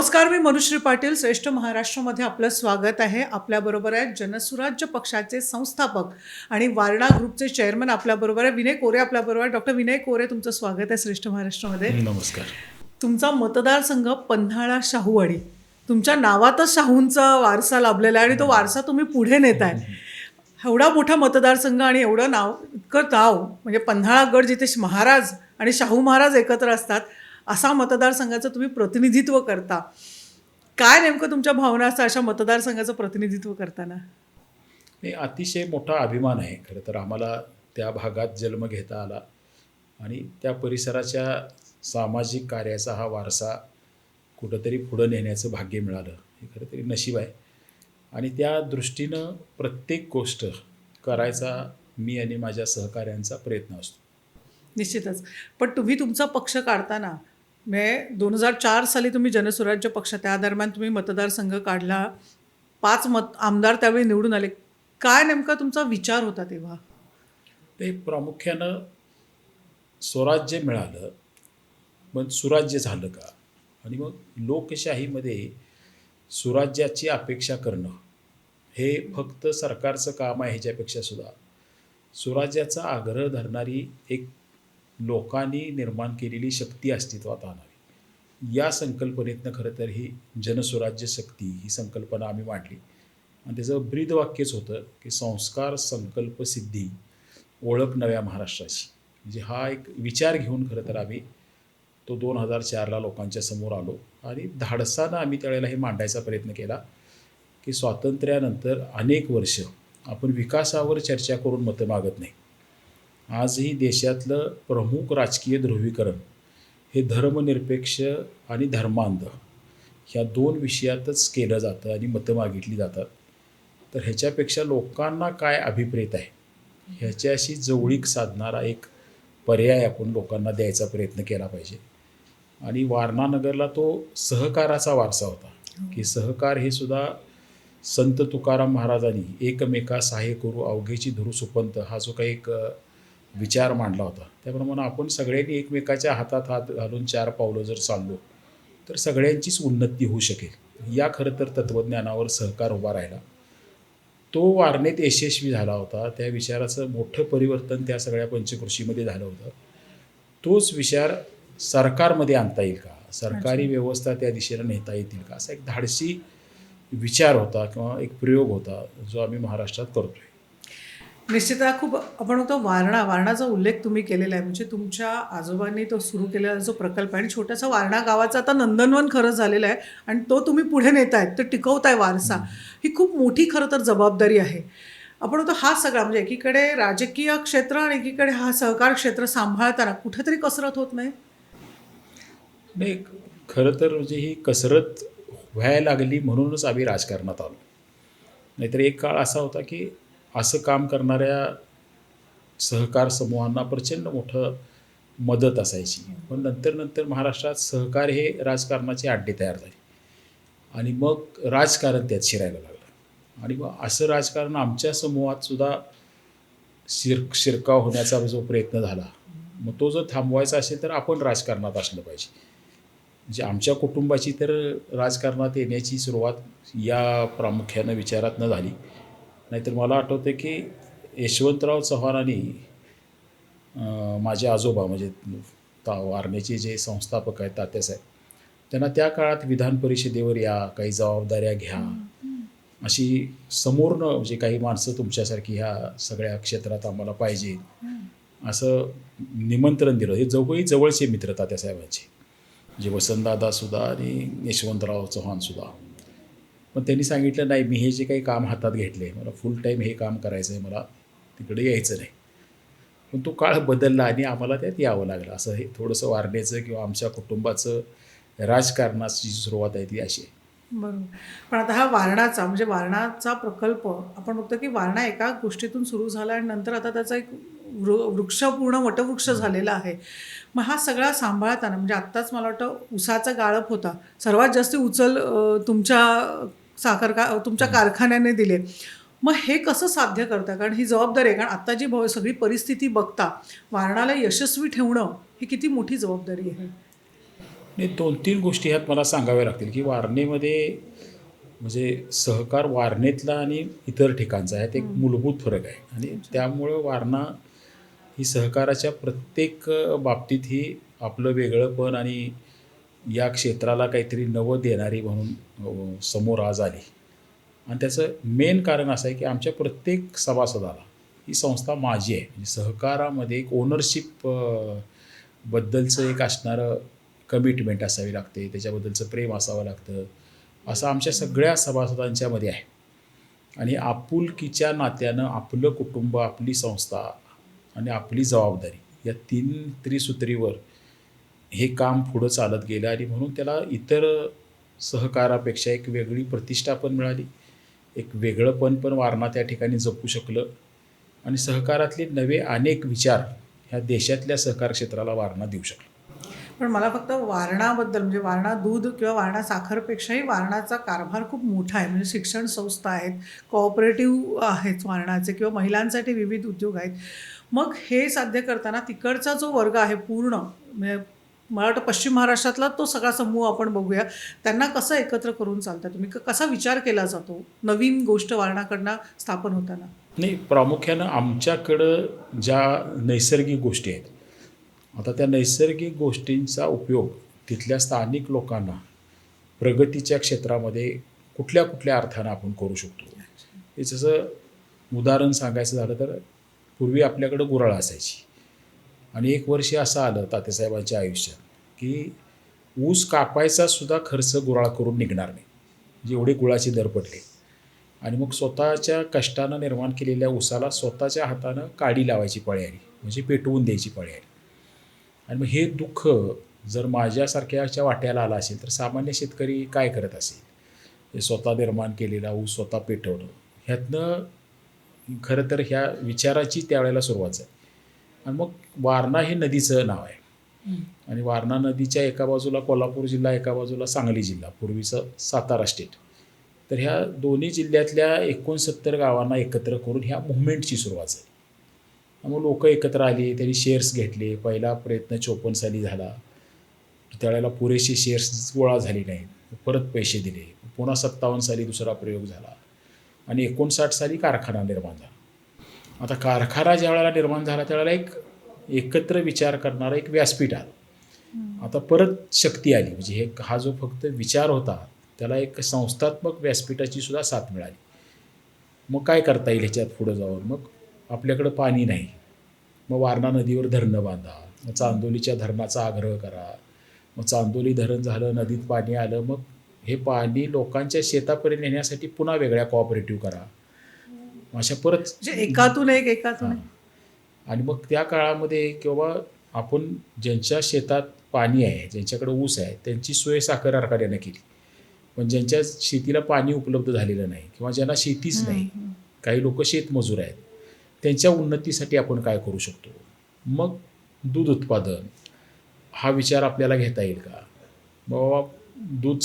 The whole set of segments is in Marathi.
नमस्कार मी मनुश्री पाटील. श्रेष्ठ महाराष्ट्रामध्ये आपलं स्वागत आहे. आपल्याबरोबर आहे जनसुराज्य पक्षाचे संस्थापक आणि वारणा ग्रुपचे चेअरमन आपल्याबरोबर आहे. विनय कोरे आपल्याबरोबर आहे. डॉक्टर विनय कोरे तुमचं स्वागत आहे श्रेष्ठ महाराष्ट्रामध्ये. नमस्कार. तुमचा मतदारसंघ पन्हाळा शाहूवाडी. तुमच्या नावातच शाहूंचा वारसा लाभलेला आहे आणि तो वारसा तुम्ही पुढे नेताय. एवढा मोठा मतदारसंघ आणि एवढं नाव इतकं नाव म्हणजे पन्हाळा गड जिथे महाराज आणि शाहू महाराज एकत्र असतात असा मतदारसंघाचं तुम्ही प्रतिनिधित्व करता. काय नेमकं तुमच्या भावना असतात अशा मतदारसंघाचं प्रतिनिधित्व करताना? हे अतिशय मोठा अभिमान आहे खरं तर आम्हाला त्या भागात जन्म घेता आला. आणि त्या परिसराच्या सामाजिक कार्याचा हा वारसा कुठंतरी पुढं नेण्याचं भाग्य मिळालं. हे खरं तरी नशीब आहे. आणि त्या दृष्टीनं प्रत्येक गोष्ट करायचा मी आणि माझ्या सहकाऱ्यांचा प्रयत्न असतो. निश्चितच. पण तुम्ही तुमचा पक्ष काढताना म्हणजे दोन हजार चार साली तुम्ही जनसुराज्य पक्ष त्या दरम्यान तुम्ही मतदारसंघ काढला. पाच मत आमदार त्यावेळी निवडून आले. काय नेमका तुमचा विचार होता तेव्हा? ते प्रामुख्यानं स्वराज्य मिळालं पण सुराज्य झालं का? आणि मग लोकशाहीमध्ये सुराज्याची अपेक्षा करणं हे फक्त सरकारचं काम आहे ह्याच्यापेक्षा सुद्धा. सुराज्याचा आग्रह धरणारी एक लोकांनी निर्माण केलेली शक्ती अस्तित्वात आणावी. या संकल्पनेतनं खरं तर ही जनसुराज्य शक्ती ही संकल्पना आम्ही मांडली. आणि त्याचं ब्रीद वाक्यच होतं की संस्कार संकल्प सिद्धी ओळख नव्या महाराष्ट्राची. म्हणजे हा एक विचार घेऊन खरं तर आम्ही तो दोन हजार चारला लोकांच्या समोर आलो. आणि धाडसानं आम्ही त्यावेळेला हे मांडायचा प्रयत्न केला की स्वातंत्र्यानंतर अनेक वर्ष आपण विकासावर चर्चा करून मतं मागत नाही. आजही देशातलं प्रमुख राजकीय ध्रुवीकरण हे धर्मनिरपेक्ष आणि धर्मांध ह्या दोन विषयातच केलं जातं आणि मतं मागितली जातात. तर ह्याच्यापेक्षा लोकांना काय अभिप्रेत आहे? ह्याच्याशी जवळीक साधणारा एक पर्याय आपण लोकांना द्यायचा प्रयत्न केला पाहिजे. आणि वारणानगरला तो सहकाराचा वारसा होता. की सहकार हे सुद्धा संत तुकाराम महाराजांनी एकमेका सहाय्य करू अवघेची धुरू सुपंत हा जो काही एक विचार मांडला होता. त्याप्रमाणे आपण सगळ्यांनी एकमेकाच्या हातात हात घालून चार पावलं जर चाललो तर सगळ्यांचीच उन्नती होऊ शकेल. या खरं तर तत्त्वज्ञानावर सहकार उभा राहिला. तो वारणेत यशस्वी झाला होता. त्या विचाराचं मोठं परिवर्तन त्या सगळ्या पंचकृषीमध्ये झालं होतं. तोच विचार सरकारमध्ये आणता येईल का? सरकारी व्यवस्था त्या दिशेला नेता येतील का? असा एक धाडसी विचार होता किंवा एक प्रयोग होता जो आम्ही महाराष्ट्रात करतोय. निश्चित हा खूप आपण म्हणतो वारणा वारणाचा उल्लेख तुम्ही केलेला आहे. म्हणजे तुमच्या आजोबांनी तो सुरू केलेला जो प्रकल्प आहे आणि छोटासा वारणा गावाचा आता नंदनवन खरं झालेलं आहे आणि तो तुम्ही पुढे नेतायत तर टिकवताय वारसा. ही खूप मोठी खरं तर जबाबदारी आहे. आपण म्हणतो हा सगळा म्हणजे एकीकडे राजकीय क्षेत्र आणि एकीकडे हा सहकार क्षेत्र सांभाळताना कुठेतरी कसरत होत नाही? नाही खरं तर म्हणजे ही कसरत व्हायला लागली म्हणूनच आम्ही राजकारणात आलो. नाहीतर एक काळ असा होता की असं काम करणाऱ्या सहकार समूहांना प्रचंड मोठं मदत असायची. पण नंतर नंतर महाराष्ट्रात सहकार हे राजकारणाचे अड्डे तयार झाले. आणि मग राजकारण त्यात शिरायला लागलं. आणि मग असं राजकारण आमच्या समूहात सुद्धा शिर शिरकाव होण्याचा जो प्रयत्न झाला मग तो जर थांबवायचा असेल तर आपण राजकारणात असलं पाहिजे. म्हणजे आमच्या कुटुंबाची तर राजकारणात येण्याची सुरुवात या प्रामुख्यानं विचारात न झाली. नाहीतर मला आठवतं की यशवंतराव चव्हाणांनी माझे आजोबा म्हणजे ता वारणेचे जे संस्थापक आहेत तात्यासाहेब त्यांना त्या काळात विधान परिषदेवर या काही जबाबदाऱ्या घ्या. अशी समोरनं म्हणजे काही माणसं तुमच्यासारखी ह्या सगळ्या क्षेत्रात आम्हाला पाहिजे. असं निमंत्रण दिलं. हे जवळही जवळचे मित्र तात्यासाहेबांचे म्हणजे वसंतदादा सुद्धा आणि यशवंतराव चव्हाण सुद्धा. पण त्यांनी सांगितलं नाही मी हे जे काही काम हातात घेतले मला फुल टाईम हे काम करायचं आहे मला तिकडे यायचं नाही. पण तो काळ बदलला आणि आम्हाला त्यात यावं लागलं. असं हे थोडंसं वारण्याचं किंवा आमच्या कुटुंबाचं राजकारणाची जी सुरुवात आहे ती अशी आहे. बरोबर. पण आता हा वारणाचा म्हणजे वारणाचा प्रकल्प आपण बघतो की वारणा एका गोष्टीतून सुरू झाला आणि नंतर आता त्याचा एक वृ वृक्ष पूर्ण वटवृक्ष झालेला आहे. मग हा सगळा सांभाळताना म्हणजे आत्ताच मला वाटतं उसाचा गाळप होता. सर्वात जास्त उचल तुमच्या साखर का तुमच्या कारखान्याने दिले. मग हे कसं साध्य करता? कारण ही जबाबदारी आहे. कारण आत्ता जी भव सगळी परिस्थिती बघता वारणाला यशस्वी ठेवणं ही किती मोठी जबाबदारी आहे. नाही दोन तीन गोष्टी ह्यात मला सांगाव्या लागतील की वारणेमध्ये म्हणजे सहकार वारणेतला आणि इतर ठिकाणचा ह्यात एक मूलभूत फरक आहे. आणि त्यामुळं वारणा ही सहकाराच्या प्रत्येक बाबतीत ही आपलं वेगळंपण आणि या क्षेत्राला काहीतरी नवं देणारी म्हणून समोर आज आली. आणि त्याचं मेन कारण असं आहे की आमच्या प्रत्येक सभासदाला ही संस्था माझी आहे. म्हणजे सहकारामध्ये एक ओनरशिप बद्दलचं एक असणारं कमिटमेंट असावी लागते. त्याच्याबद्दलचं प्रेम असावं लागतं. असं आमच्या सगळ्या सभासदांच्यामध्ये आहे. आणि आपुलकीच्या नात्यानं आपलं कुटुंब आपली संस्था आणि आपली जबाबदारी या तीन त्रिसूत्रीवर हे काम पुढं चालत गेलं आणि म्हणून त्याला इतर सहकारापेक्षा एक वेगळी प्रतिष्ठा पण मिळाली. एक वेगळंपण पण वारणा त्या ठिकाणी जपू शकलं. आणि सहकारातले नवे अनेक विचार ह्या देशातल्या सहकार क्षेत्राला वारणा देऊ शकलं. पण मला फक्त वारणाबद्दल म्हणजे वारणा दूध किंवा वारणा साखरपेक्षाही वारणाचा कारभार खूप मोठा आहे. म्हणजे शिक्षण संस्था आहेत कोऑपरेटिव्ह आहेत वारणाचे किंवा महिलांसाठी विविध उद्योग आहेत. मग हे साध्य करताना तिकडचा जो वर्ग आहे पूर्ण म्हणजे मला वाटतं पश्चिम महाराष्ट्रातला तो सगळा समूह आपण बघूया. त्यांना कसं एकत्र करून चालता तुम्ही कसा विचार केला जातो? नवीन गोष्ट वारणाकडनं स्थापन होताना? नाही प्रामुख्यानं आमच्याकडं ज्या नैसर्गिक गोष्टी आहेत आता त्या नैसर्गिक गोष्टींचा उपयोग तिथल्या स्थानिक लोकांना प्रगतीच्या क्षेत्रामध्ये कुठल्या कुठल्या अर्थानं आपण करू शकतो? हे जसं उदाहरण सांगायचं झालं तर पूर्वी आपल्याकडं गुराळ असायची. आणि एक वर्ष असं आलं तात्यासाहेबांच्या आयुष्यात की ऊस कापायचा सुद्धा खर्च गुराळ करून निघणार नाही. म्हणजे एवढे गुळाचे दर पडले. आणि मग स्वतःच्या कष्टानं निर्माण केलेल्या ऊसाला स्वतःच्या हातानं काडी लावायची पाळी आली म्हणजे पेटवून द्यायची पाळी आली आणि मग हे दुःख जर माझ्यासारख्याच्या वाट्याला आला असेल तर सामान्य शेतकरी काय करत असेल? हे स्वतः निर्माण केलेला ऊस स्वतः पेटवणं. ह्यातनं खरं तर ह्या विचाराची त्यावेळेला सुरुवात झाली. आणि मग वारणा हे नदीचं नाव आहे. आणि वारणा नदीच्या एका बाजूला कोल्हापूर जिल्हा एका बाजूला सांगली जिल्हा पूर्वीचं सातारा स्टेट तर ह्या दोन्ही जिल्ह्यातल्या एकोणसत्तर गावांना एकत्र करून ह्या मुवमेंटची सुरुवात झाली. मग लोक एकत्र आली त्यांनी शेअर्स घेतले. पहिला प्रयत्न चोपन्न साली झाला. त्यावेळेला पुरेसे शेअर्स गोळा झाले नाहीत. परत पैसे दिले. पुन्हा सत्तावन्न साली दुसरा प्रयोग झाला. आणि एकोणसाठ साली कारखाना निर्माण झाला. आता कारखाना ज्या वेळेला निर्माण झाला त्यावेळेला एक एकत्र विचार करणारा एक व्यासपीठ आलं. आता परत शक्ती आली. म्हणजे हे हा जो फक्त विचार होता त्याला एक संस्थात्मक व्यासपीठाची सुद्धा साथ मिळाली. मग काय करता येईल ह्याच्यात पुढं जाऊन? मग आपल्याकडं पाणी नाही. मग वारणा नदीवर धरणं बांधा. मग चांदोलीच्या धरणाचा आग्रह करा. मग चांदोली धरण झालं नदीत पाणी आलं मग हे पाणी लोकांच्या शेतापर्यंत नेण्यासाठी पुन्हा वेगळ्या कॉपरेटिव्ह करा. अशा परत म्हणजे एकातून एक एकातून एक. आणि मग त्या काळामध्ये किंवा आपण ज्यांच्या शेतात पाणी आहे ज्यांच्याकडे ऊस आहे त्यांची सोय साखर कारखान्यानं केली. पण ज्यांच्या शेतीला पाणी उपलब्ध झालेलं नाही किंवा ज्यांना शेतीच नाही काही लोक शेतमजूर आहेत त्यांच्या उन्नतीसाठी आपण काय करू शकतो? मग दूध उत्पादन हा विचार आपल्याला घेता येईल का? बाबा दूध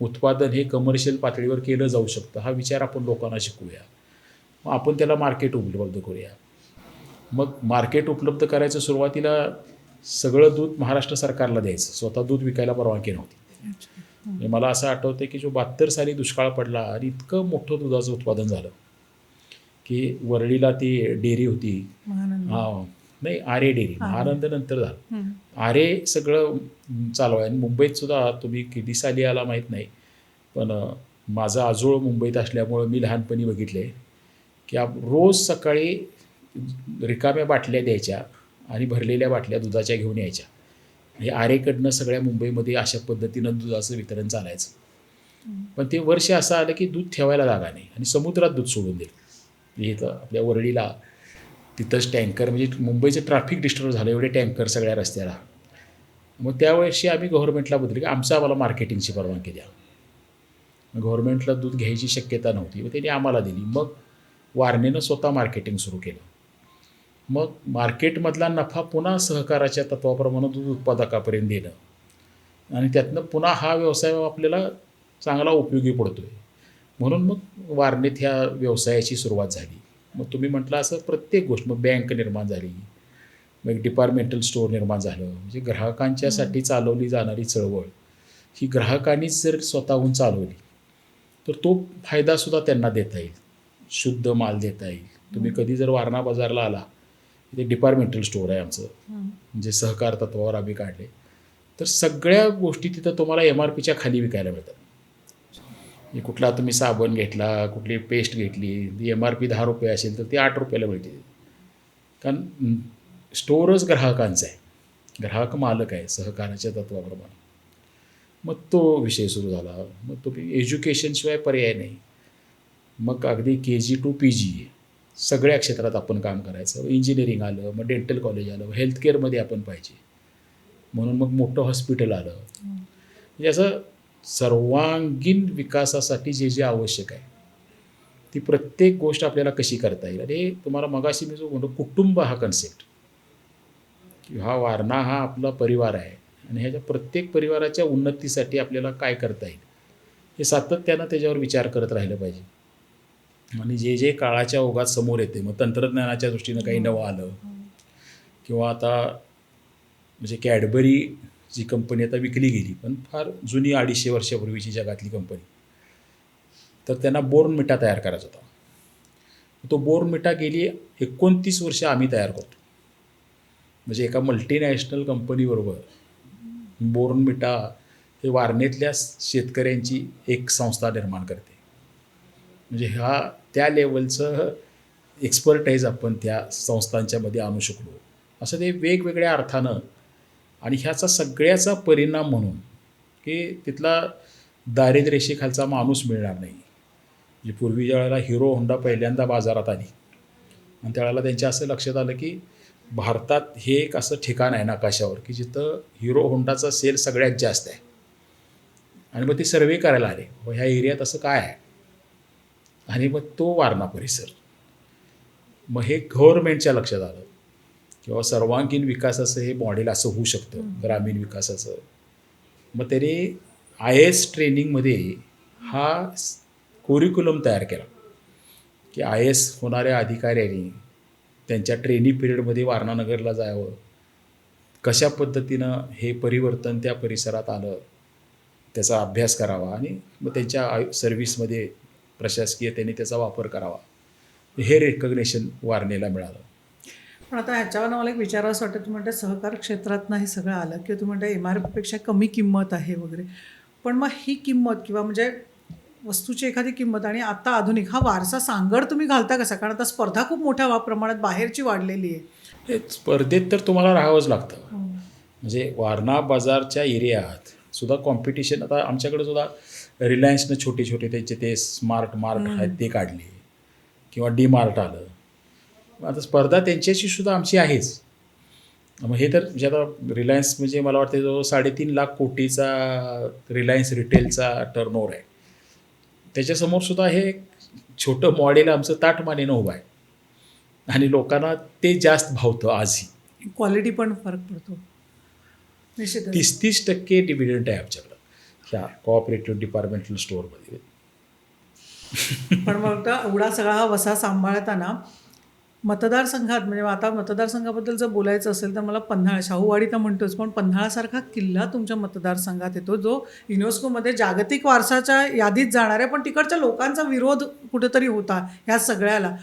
उत्पादन हे कमर्शियल पातळीवर केलं जाऊ शकतं हा विचार आपण लोकांना शिकवूया मग आपण त्याला मार्केट उपलब्ध करूया. मग मार्केट उपलब्ध करायचं सुरुवातीला सगळं दूध महाराष्ट्र सरकारला द्यायचं. स्वतः दूध विकायला परवानगी नव्हती. म्हणजे मला असं आठवतं की जो बहात्तर साली दुष्काळ पडला आणि इतकं मोठं दुधाचं उत्पादन झालं की वरळीला ती डेअरी होती. हा नाही आरे डेअरी. महानंद नंतर झालं. आरे सगळं चालू आहे आणि मुंबईत सुद्धा तुम्ही किती साली आला माहीत नाही पण माझा आजोळ मुंबईत असल्यामुळं मी लहानपणी बघितले की आप रोज सकाळी रिकाम्या बाटल्या द्यायच्या आणि भरलेल्या बाटल्या दुधाच्या घेऊन यायच्या. आणि आरेकडनं सगळ्या मुंबईमध्ये अशा पद्धतीनं दुधाचं वितरण चालायचं. पण ते वर्ष असं आलं की दूध ठेवायला जागा नाही आणि समुद्रात दूध सोडून दिलं म्हणजे इथं आपल्या वरळीला तिथंच टँकर म्हणजे मुंबईचं ट्रॅफिक डिस्टर्ब झालं एवढे टँकर सगळ्या रस्त्याला. मग त्यावेळेशी आम्ही गव्हर्नमेंटला बदल की आमचं आम्हाला मार्केटिंगची परवानगी द्या. गव्हर्नमेंटला दूध घ्यायची शक्यता नव्हती मग त्यांनी आम्हाला दिली. मग वारणेनं स्वतः मार्केटिंग सुरू केलं. मग मार्केटमधला नफा पुन्हा सहकाराच्या तत्वाप्रमाणे दूध उत्पादकापर्यंत देणं आणि त्यातनं पुन्हा हा व्यवसाय आपल्याला चांगला उपयोगी पडतो आहे म्हणून मग वारणेत ह्या व्यवसायाची सुरुवात झाली. मग तुम्ही म्हटलं असं प्रत्येक गोष्ट मग बँक निर्माण झाली. मग एक डिपार्टमेंटल स्टोअर निर्माण झालं. म्हणजे ग्राहकांच्यासाठी चालवली जाणारी चळवळ. ही ग्राहकांनीच जर स्वतःहून चालवली तर तो फायदासुद्धा त्यांना देता येईल. शुद्ध माल देता येईल. तुम्ही कधी जर वारणा बाजारला आला इथे डिपार्टमेंटल स्टोअर आहे आमचं. म्हणजे सहकार तत्वावर आम्ही काढले. तर सगळ्या गोष्टी तिथं तुम्हाला एम आर पीच्या खाली विकायला मिळतात. म्हणजे कुठला तुम्ही साबण घेतला कुठली पेस्ट घेतली ती एम आर पी दहा रुपये असेल तर ती आठ रुपयाला मिळते. कारण स्टोअरच ग्राहकांचा आहे. ग्राहक मालक आहे सहकाराच्या तत्वाप्रमाणे. मग तो विषय सुरू झाला. मग तो एज्युकेशनशिवाय पर्याय नाही. मग अगदी के जी टू पी जी सगळ्या क्षेत्रात आपण काम करायचं. इंजिनिअरिंग आलं मग डेंटल कॉलेज आलं हेल्थकेअरमध्ये आपण पाहिजे. म्हणून मग मोठं हॉस्पिटल आलं. म्हणजे असं सर्वांगीण विकासासाठी जे जे आवश्यक आहे ती प्रत्येक गोष्ट आपल्याला कशी करता येईल? आणि तुम्हाला मगाशी मी जो म्हणतो कुटुंब हा कन्सेप्ट की हा वारणा हा आपला परिवार आहे. आणि ह्याच्या प्रत्येक परिवाराच्या उन्नतीसाठी आपल्याला काय करता येईल? हे सातत्यानं त्याच्यावर विचार करत राहिलं पाहिजे. आणि जे जे काळाच्या ओघात समोर येते मग तंत्रज्ञानाच्या दृष्टीनं काही नवं आलं. किंवा आता म्हणजे कॅडबरी जी कंपनी आता विकली गेली पण फार जुनी अडीचशे वर्षापूर्वीची जगातली कंपनी. तर त्यांना बोर्न मिठा तयार करायचा होता. तो बोर्न मिठा गेली एकोणतीस वर्ष आम्ही तयार करतो. म्हणजे एका मल्टीनॅशनल कंपनीबरोबर बोर्न मिठा हे वारणेतल्या शेतकऱ्यांची एक संस्था निर्माण करते. म्हणजे ह्या त्या लेवलचं एक्सपर्टाईज आपण त्या संस्थांच्यामध्ये आणू शकलो. असं ते वेगवेगळ्या अर्थानं आणि ह्याचा सगळ्याचा परिणाम म्हणून की तिथला दारिद्र्यरेषेखालचा माणूस मिळणार नाही. म्हणजे पूर्वी ज्या वेळेला हिरो होंडा पहिल्यांदा बाजारात आली आणि त्यावेळेला त्यांच्या असं लक्षात आलं की भारतात हे एक असं ठिकाण आहे नकाशावर की जिथं हिरो होंडाचा सेल सगळ्यात जास्त आहे. आणि मग ते सर्वे करायला आले व ह्या एरियात असं काय आहे? आणि मग तो वारणा परिसर. मग हे गव्हर्नमेंटच्या लक्षात आलं. किंवा सर्वांगीण विकासाचं हे मॉडेल असं होऊ शकतं ग्रामीण विकासाचं. मग त्याने आय एस ट्रेनिंगमध्ये हा कोरिक्युलम तयार केला. की आय एस होणाऱ्या अधिकाऱ्यांनी त्यांच्या ट्रेनिंग पिरियडमध्ये वारणानगरला जावं. कशा पद्धतीनं हे परिवर्तन त्या परिसरात आलं त्याचा अभ्यास करावा आणि मग त्यांच्या आयु सर्व्हिसमध्ये प्रशासकीय त्यांनी त्याचा वापर करावा. हे रेकग्नेशन वारणेला मिळालं. पण आता ह्याच्यावर मला एक विचार असं वाटतं तुम्ही म्हणता सहकार क्षेत्रातनं हे सगळं आलं किंवा तुम्ही म्हणता एम आर पीपेक्षा कमी किंमत आहे वगैरे. पण मग ही किंमत किंवा म्हणजे वस्तूची एखादी किंमत आणि आता आधुनिक हा वारसा सांगड तुम्ही घालता कसा? कारण आता स्पर्धा खूप मोठ्या प्रमाणात बाहेरची वाढलेली आहे. हे स्पर्धेत तर तुम्हाला राहावंच लागतं. म्हणजे वारणा बाजारच्या एरियात सुद्धा कॉम्पिटिशन आता आमच्याकडे सुद्धा रिलायन्सनं छोटे छोटे त्यांचे ते स्मार्ट मार्ट आहेत ते काढले. किंवा डी मार्ट आलं आता स्पर्धा त्यांच्याशी सुद्धा आमची आहेच. मग हे तर म्हणजे आता रिलायन्स म्हणजे मला वाटतं जो साडेतीन लाख कोटीचा रिलायन्स रिटेलचा टर्नओव्हर आहे. त्याच्यासमोर सुद्धा हे छोटं मॉडेल आमचं ताटमानेनं उभं आहे. आणि लोकांना ते जास्त भावतं आजही. क्वालिटी पण फरक पडतो. तीस तीस टक्के डिव्हिडंट आहे आमच्याकडं. ह्या कोऑपरेटिव्ह डिपार्टमेंटल स्टोअरमध्ये पण मग एवढा सगळा हा वसा सांभाळताना मतदारसंघात म्हणजे आता मतदारसंघाबद्दल जर बोलायचं असेल तर मला पन्हाळा शाहूवाडी तर म्हणतोच पण पन्हाळासारखा किल्ला तुमच्या मतदारसंघात येतो जो युनेस्कोमध्ये जागतिक वारसाच्या यादीत जाणार आहे पण तिकडच्या लोकांचा विरोध कुठेतरी होता ह्या सगळ्याला.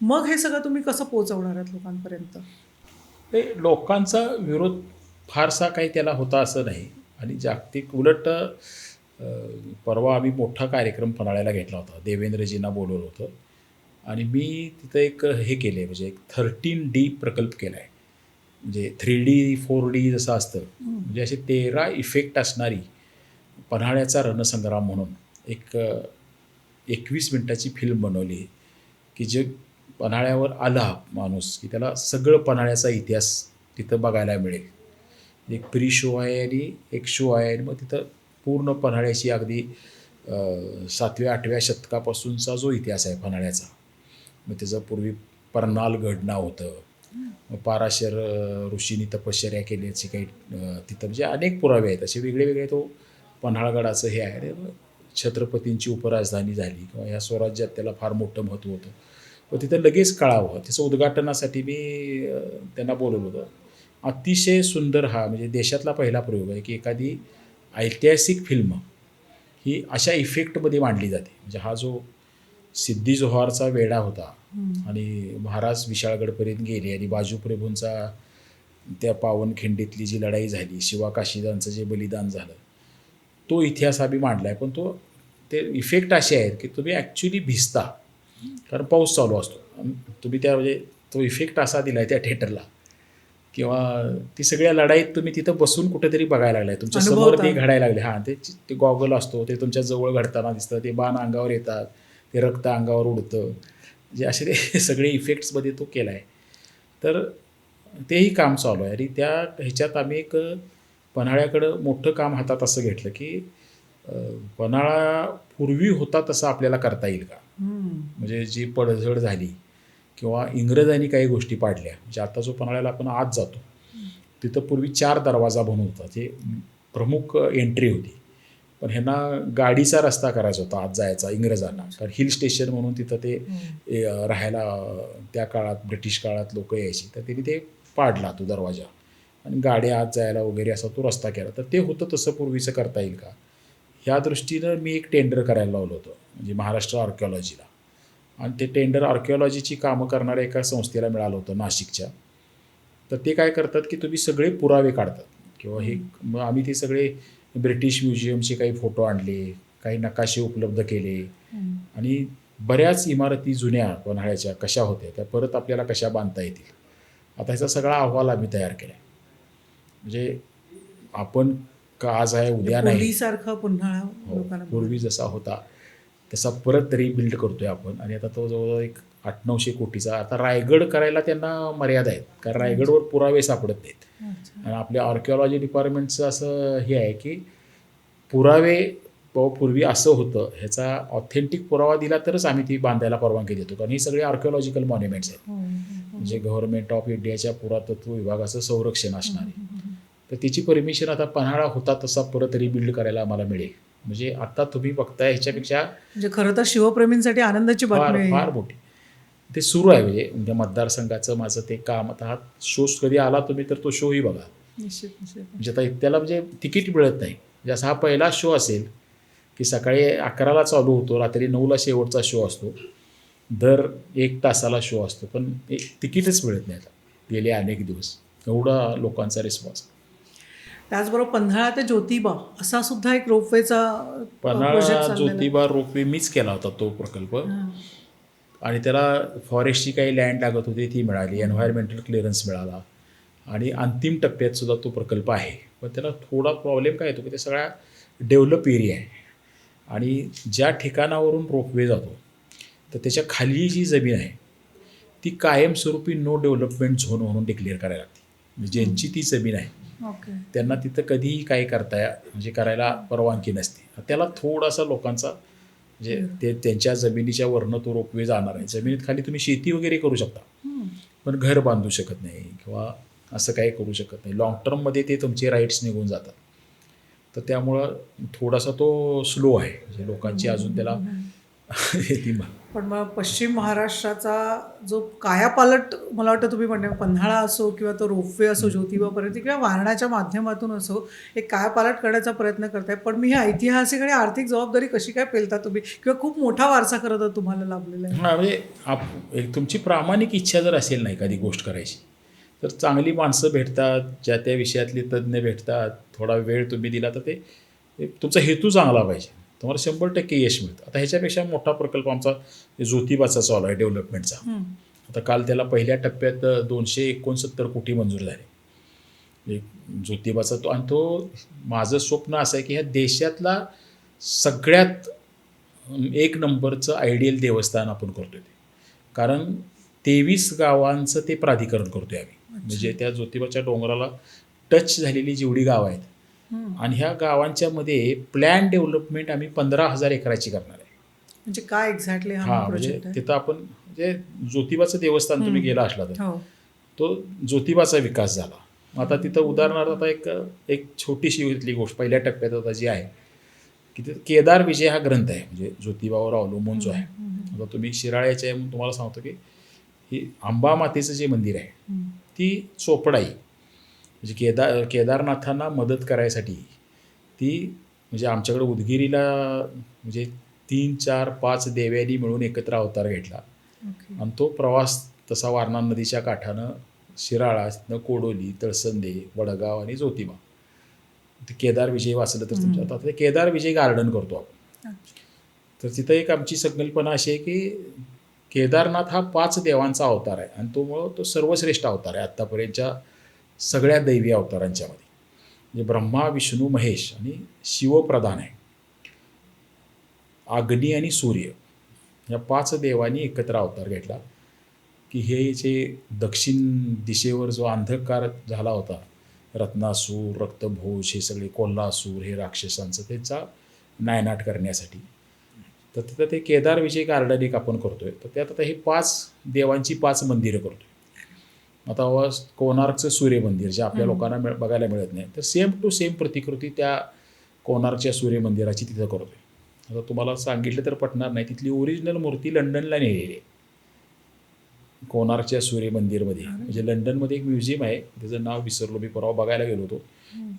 मग हे सगळं तुम्ही कसं पोहोचवणार आहात लोकांपर्यंत? ते लोकांचा विरोध फारसा काही त्याला होता असं नाही. आणि जागतिक उलट परवा आम्ही मोठा कार्यक्रम पन्हाळ्याला घेतला होता. देवेंद्रजींना बोलवलं होतं. आणि मी तिथं एक हे केलं आहे म्हणजे एक थर्टीन डी प्रकल्प केला आहे म्हणजे थ्री डी फोर डी जसं असतं म्हणजे असे तेरा इफेक्ट असणारी पन्हाळ्याचा रणसंग्राम म्हणून एक एकवीस मिनटाची फिल्म बनवली की जे पन्हाळ्यावर आला माणूस की त्याला सगळं पन्हाळ्याचा इतिहास तिथं बघायला मिळेल. एक प्री शो आहे आणि एक शो आहे. आणि मग तिथं पूर्ण पन्हाळ्याची अगदी सातव्या आठव्या शतकापासूनचा जो इतिहास आहे पन्हाळ्याचा. मग त्याचं पूर्वी परनालगड नाव होतं. मग पाराशर ऋषीनी ऋषींनी तपश्चर्या केल्याची काही तिथं म्हणजे अनेक पुरावे आहेत. असे वेगळे वेगळे तो पन्हाळगडाचं हे आहे. मग छत्रपतींची उपराजधानी झाली किंवा ह्या स्वराज्यात त्याला फार मोठं महत्त्व होतं. व तिथं लगेच कळावं. त्याचं उद्घाटनासाठी मी त्यांना बोलवलं होतं. अतिशय सुंदर हा म्हणजे देशातला पहिला प्रयोग आहे की एखादी ऐतिहासिक फिल्म ही अशा इफेक्टमध्ये मांडली जाते. म्हणजे हा जो सिद्धी जोहारचा वेडा होता आणि महाराज विशाळगडपर्यंत गेले आणि बाजू प्रभूंचा त्या पावनखिंडीतली जी लढाई झाली शिवा काशीदांचं जे बलिदान झालं तो इतिहास आम्ही मांडला आहे. पण तो ते इफेक्ट असे आहेत की तुम्ही ॲक्च्युली भिजता. कारण पाऊस चालू असतो. तुम्ही त्या म्हणजे तो इफेक्ट असा दिला आहे त्या थिएटरला किंवा ती सगळ्या लढाईत तुम्ही तिथं बसून कुठेतरी बघायला लागलाय. तुमच्यासमोर. ते घडायला लागले. हां ते ते गॉगल असतो ते तुमच्या जवळ घडताना दिसतं ते बाण अंगावर येतात ते रक्त अंगावर उडतं. म्हणजे असे ते सगळे इफेक्ट्समध्ये तो केला आहे तर तेही काम चालू आहे. आणि त्या ह्याच्यात आम्ही एक पन्हाळ्याकडं मोठं काम हातात असं घेतलं की पन्हाळा पूर्वी होता तसं आपल्याला करता येईल का. म्हणजे जी पडझड झाली किंवा इंग्रजांनी काही गोष्टी पाडल्या म्हणजे आता जो पन्हाळ्याला आपण आत जातो तिथं पूर्वी चार दरवाजा बनवून होता ते प्रमुख एंट्री होती. पण ह्यांना गाडीचा रस्ता करायचा होता आत जायचा इंग्रजांना. कारण हिल स्टेशन म्हणून तिथं ते राहायला त्या काळात ब्रिटिश काळात लोक यायची. तर त्यांनी ते पाडला तो दरवाजा. आणि गाड्या आत जायला वगैरे असा तो रस्ता केला. तर ते होतं तसं पूर्वीचं करता येईल का? ह्या दृष्टीनं मी एक टेंडर करायला लावलं होतं. म्हणजे महाराष्ट्र आर्किओलॉजीला आणि ते टेंडर आर्किओलॉजीची कामं करणाऱ्या एका संस्थेला मिळालं होतं नाशिकच्या. तर ते काय करतात की तुम्ही सगळे पुरावे काढतात. किंवा हे मग आम्ही ते सगळे ब्रिटिश म्युझियमचे काही फोटो आणले काही नकाशे उपलब्ध केले. आणि बऱ्याच इमारती जुन्या पन्हाळ्याच्या कशा होत्या त्या परत आपल्याला कशा बांधता येतील? आता ह्याचा सगळा अहवाल आम्ही तयार केला म्हणजे आपण का आज आहे उद्या नाही? पूर्वीसारखं पुन्हा हो, पूर्वी जसा होता तसा परत रिबिल्ड करतोय आपण. आणि आता तो जवळजवळ एक आठ नऊशे कोटीचा. आता रायगड करायला त्यांना मर्यादा आहेत. कारण रायगडवर पुरावे सापडत नाहीत. आणि आपल्या आर्किओलॉजी डिपार्टमेंटचं असं हे आहे की पुरावे पूर्वी असं होतं. ह्याचा ऑथेंटिक पुरावा दिला तरच आम्ही ती बांधायला परवानगी देतो. कारण ही सगळे आर्किओलॉजिकल मॉन्युमेंट्स आहेत. हो, हो, हो. म्हणजे गव्हर्नमेंट ऑफ इंडियाच्या पुरातत्व विभागाचं संरक्षण असणार. आहे तर तिची परमिशन आता पन्हाळा होता तसा परत रिबिल्ड करायला आम्हाला मिळेल. म्हणजे आता तुम्ही बघताय ह्याच्यापेक्षा म्हणजे खरं तर शिवप्रेमींसाठी आनंदाची फार बातमी आहे फार मोठी. ते सुरू आहे म्हणजे म्हणजे मतदारसंघाचं माझं ते काम. आता हा शो कधी आला तुम्ही तर तो शोही बघा. म्हणजे आता त्याला म्हणजे तिकीट मिळत नाही. म्हणजे असा हा पहिला शो असेल की सकाळी अकराला चालू होतो रात्री नऊला शेवटचा शो असतो. दर एक तासाला शो असतो. पण एक तिकीटच मिळत नाही आता. गेले अनेक दिवस. एवढा लोकांचा रिस्पॉन्स त्याचबरोबर पन्हाळा ते ज्योतिबा असा सुद्धा एक रोपवेचा पन्हाळा ज्योतिबा रोपवे मीच केला होता तो प्रकल्प. आणि त्याला फॉरेस्टची काही लँड लागत होती ती मिळाली एन्व्हायरमेंटल क्लिअरन्स मिळाला. आणि अंतिम टप्प्यात सुद्धा तो प्रकल्प आहे. पण त्याला थोडा प्रॉब्लेम काय येतो की ते सगळा डेव्हलप एरिया आहे. आणि ज्या ठिकाणावरून रोपवे जातो तर त्याच्याखाली जी जमीन आहे ती कायमस्वरूपी नो डेव्हलपमेंट झोन म्हणून डिक्लेअर करायला लागते. म्हणजे ज्यांची ती जमीन आहे त्यांना तिथं कधीही काही करता म्हणजे करायला परवानगी नसते. त्याला थोडासा लोकांचा म्हणजे ते त्यांच्या जमिनीच्या वरनं तो रोपवे जाणार आहे. जमिनीत खाली तुम्ही शेती वगैरे करू शकता. पण घर बांधू शकत नाही किंवा असं काही करू शकत नाही. लॉंग टर्ममध्ये ते तुमचे राईट्स निघून जातात. तर त्यामुळं थोडासा तो स्लो आहे. म्हणजे लोकांची अजून त्याला ती पण मग पश्चिम महाराष्ट्राचा जो कायापालट मला वाटतं तुम्ही म्हणणे पन्हाळा असो किंवा तो रोपवे असो ज्योतिबापर्यंत किंवा वारणाच्या माध्यमातून असो एक कायापालट करण्याचा प्रयत्न करताय. पण मी ही ऐतिहासिक आणि आर्थिक जबाबदारी कशी काय पेलता तुम्ही? किंवा खूप मोठा वारसा खरं तर तुम्हाला लाभलेला आहे? म्हणजे आप एक तुमची प्रामाणिक इच्छा जर असेल ना एखादी गोष्ट करायची तर चांगली माणसं भेटतात ज्या त्या विषयातले तज्ज्ञ भेटतात थोडा वेळ तुम्ही दिला तर ते ते तुमचा हेतू चांगला पाहिजे. तुम्हाला शंभर टक्के यश मिळतं. आता ह्याच्यापेक्षा मोठा प्रकल्प आमचा ज्योतिबाचा चालू आहे डेव्हलपमेंटचा. आता काल त्याला पहिल्या टप्प्यात दोनशे एकोणसत्तर कोटी मंजूर झाले. एक ज्योतिबाचा तो आणि तो माझं स्वप्न असं आहे की ह्या देशातला सगळ्यात एक नंबरचं आयडियल देवस्थान आपण करतोय ते. कारण तेवीस गावांचं ते प्राधिकरण करतोय आम्ही. म्हणजे त्या ज्योतिबाच्या डोंगराला टच झालेली जेवढी गावं आहेत. आणि ह्या गावांच्या मध्ये प्लॅन डेव्हलपमेंट आम्ही पंधरा हजार एकराची करणार आहे. म्हणजे काय एक्झॅक्टली हा म्हणजे तिथं आपण म्हणजे ज्योतिबाचं देवस्थान तुम्ही. गेला असला तर. हो. तो ज्योतिबाचा विकास झाला. आता तिथं उदाहरणार्थ आता एक एक छोटीशी इथली गोष्ट पहिल्या टप्प्यात आता जी आहे की तिथं केदार विजय हा ग्रंथ आहे म्हणजे ज्योतिबावर अवलंबून जो आहे. आता तुम्ही शिराळ्याचे आहे म्हणून तुम्हाला सांगतो की ही अंबा मातेचं जे मंदिर आहे. ती चोपडाई म्हणजे केदार केदारनाथांना मदत करायसाठी ती म्हणजे आमच्याकडे उदगिरीला म्हणजे तीन चार पाच देव्यांनी मिळून एकत्र अवतार घेतला. ओके. आणि तो प्रवास तसा वारणा नदीच्या काठानं शिराळा कोडोली तळसंदे वडगाव आणि ज्योतिबा ते केदार विजय वाचलं तर तुमच्या आता ते केदार विजय गार्डन करतो आपण. तर तिथं एक आमची संकल्पना अशी आहे की केदारनाथ हा पाच देवांचा अवतार आहे. आणि तोमुळं तो सर्वश्रेष्ठ अवतार आहे. आत्तापर्यंतच्या सगळ्या दैवी अवतारांच्यामध्ये म्हणजे ब्रह्मा विष्णू महेश आणि शिवप्रधान आहे. अग्नी आणि सूर्य या पाच देवांनी एकत्र अवतार घेतला. की हे जे दक्षिण दिशेवर जो अंधकार झाला होता रत्नासूर रक्तभोज हे सगळे कोल्हासूर हे राक्षसांचं त्यांचा नायनाट करण्यासाठी. तर तिथं ते केदार विजय गार्डन एक आपण करतोय. तर त्यात आता हे पाच देवांची पाच मंदिरं करतोय. आता कोणार्कचं सूर्य मंदिर जे आपल्या. लोकांना मिळ बघायला मिळत नाही. तर सेम टू सेम प्रतिकृती त्या कोणार्कच्या सूर्य मंदिराची तिथं करतोय. आता तुम्हाला सांगितलं तर पटणार नाही. तिथली ओरिजिनल मूर्ती लंडनला नेलेली आहे. कोणार्कच्या सूर्य मंदिरमध्ये अरे. म्हणजे लंडनमध्ये एक म्युझियम आहे. त्याचं नाव विसरलो मी परवा बघायला गेलो होतो.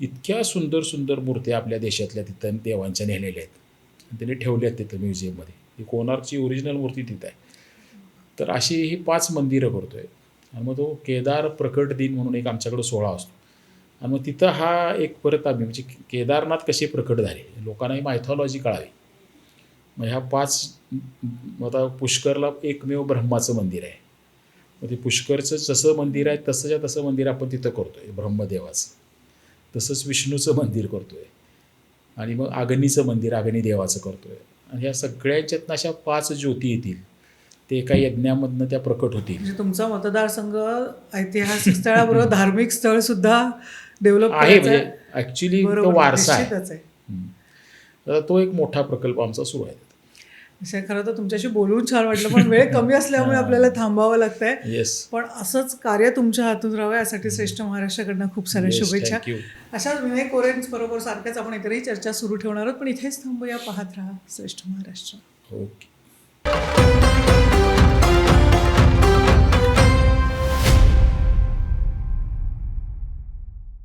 इतक्या सुंदर सुंदर मूर्त्या आपल्या देशातल्या तिथं देवांच्या नेलेल्या आहेत. आणि त्यांनी ठेवल्या आहेत तिथं म्युझियममध्ये. ही कोणार्कची ओरिजिनल मूर्ती तिथं आहे. तर अशी ही पाच मंदिरं करतोय. आणि मग तो केदार प्रकट दिन म्हणून एक आमच्याकडं सोहळा असतो. आणि मग तिथं हा एक परत आम्ही म्हणजे केदारनाथ कसे प्रकट झाले लोकांना ही मायथॉलॉजी कळावी मग ह्या पाच आता पुष्करला एकमेव ब्रह्माचं मंदिर आहे. मग ते पुष्करचं जसं मंदिर आहे तसंच्या तसं मंदिर आपण तिथं करतो आहे ब्रह्मदेवाचं. तसंच विष्णूचं मंदिर करतो आहे आणि मग अग्नीचं मंदिर अग्नी देवाचं आहे आणि ह्या सगळ्यांच्यातनं अशा पाच ज्योती येतील. ते एका यज्ञामधनं त्या प्रकट होतील. म्हणजे तुमचा मतदारसंघ ऐतिहासिक स्थळाबरोबर धार्मिक स्थळ सुद्धा डेव्हलप आहे म्हणजे ॲक्च्युली तो वारसा आहे. तो एक मोठा प्रकल्प आमचा सुरू आहे. खरं तर तुमच्याशी बोलून छान वाटलं पण वेळ कमी असल्यामुळे आपल्याला थांबावं लागतंय. येस पण असंच कार्य तुमच्या हातून राहावं यासाठी श्रेष्ठ महाराष्ट्राकडनं खूप साऱ्या शुभेच्छा. थँक्यू अशाच विनय कोरेंस बरोबर सारख्याच आपण इतरही चर्चा सुरू ठेवणार आहोत पण इथेच थांबूया पाहत राहा श्रेष्ठ महाराष्ट्र. ओके